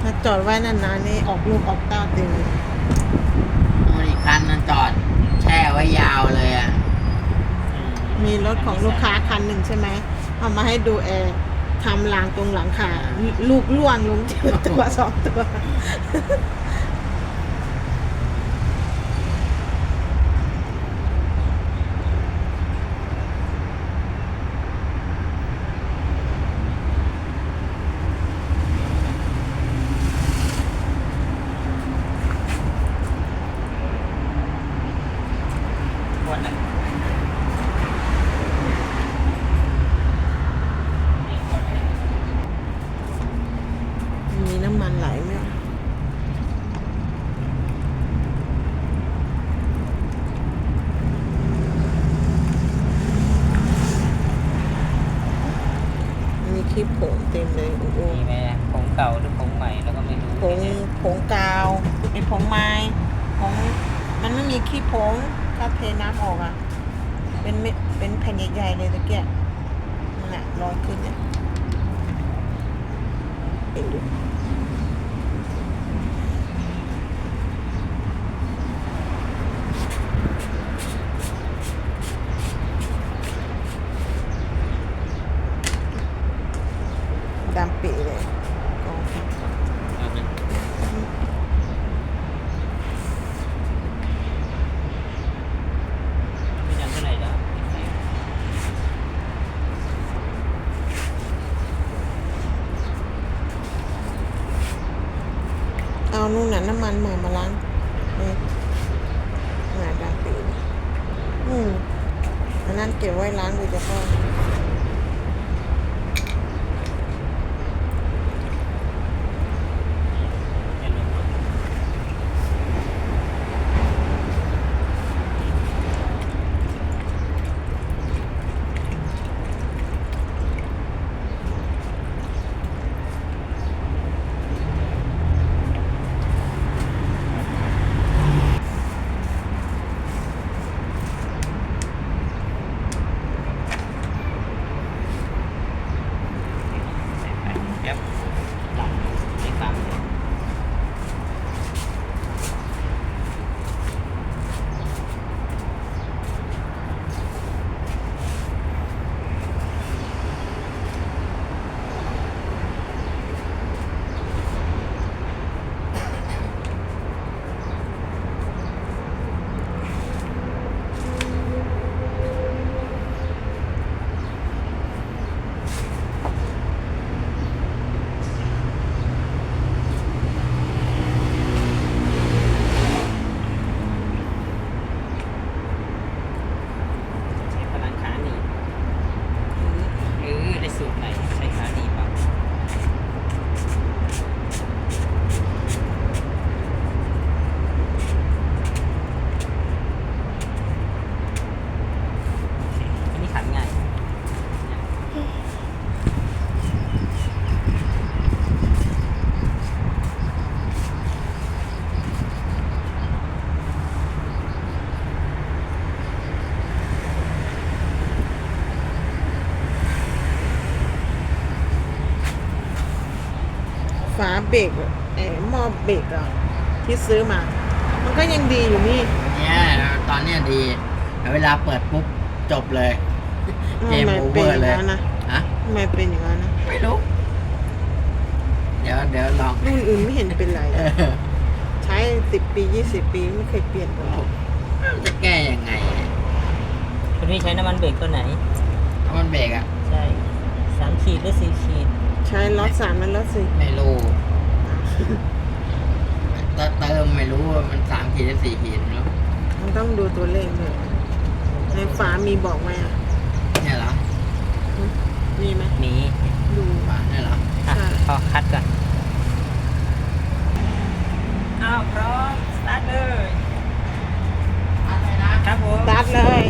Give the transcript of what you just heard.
ถ้าจอดไว้นานๆนี่ออกลูกออกเต้าเต็มเลยมันอีกคันมันจอด แช่ไว้ยาวเลยอะมีรถของลูกค้าคันหนึ่งใช่ไหมเอามาให้ดูแอร์ทำรางตรงหลังคาลูกล่วงลงทีละตัวสองตัวำมันไหลไหมวะมีคลิปผงเต็มเลยโอ้โหมีไหมผงเก่าหรือผงใหม่แล้วก็ไม่รู้ผงผงกาวเป็นผงไม้ผงมันไม่มีขี้ผงถ้าเทน้ำออกอะ เป็นเม็ดเป็นแผ่นใหญ่ๆเลยตะเกียบนั่นแหละลอยขึ้นเนี่ยเห็นดูดำปีเลยกองทัพ เอาไหมไม่จำเท่าไหร่แล้ว เอานู่นน่ะน้ำมันมามาล้างนี่หาดำปีอืมอันนั้นเก็บไว้ล้างโดยเฉพา ครับวหลังไม่ฟัง ใช้พลังขาหนีบเออได้สูตรไหนใช้ขาหนีบเปล่าอันนี้ขันง่าย ฝาเบรกอะเออหม้อเบรกอะที่ซื้อมา มันก็ยังดีอยู่นี่เนี่ยตอนเนี้ยดีแต่เวลาเปิดปุ๊บจบเลย เกมทำไมโอเวเป็นออร์ย่างเลยนั้นนะฮะทำไมเป็นอย่างนั้นนะไม่รู้ เดี๋ยวเดี๋ยวลองรุ่นอื่นไม่เห็นเป็นไรเออใช้สิบปียี่สิบปีไม่เคยเปลี่ยนเลยมันจะแก้ยังไงคุณพี่ใช้น้ำมันเบรกตัวไหนถ้ามันเบรกอะ ใช่สามขีดหรือสี่ขีดใใช้ล็อตสามมันล็อตสี่ไม่รู้ถ้าเติมไม่รู้ว่ามันสามขีดหรือสี่ขีดเนาะมันต้องดูตัวเลขเลยในฝามีบอกไหมอะเนี่ยเหรอมีไหมนี้ดูฝาเนี่ยเหรออะพอคัดก่อนเอาพร้อมสตาร์ทเลยครับผมสตาร์ทเลย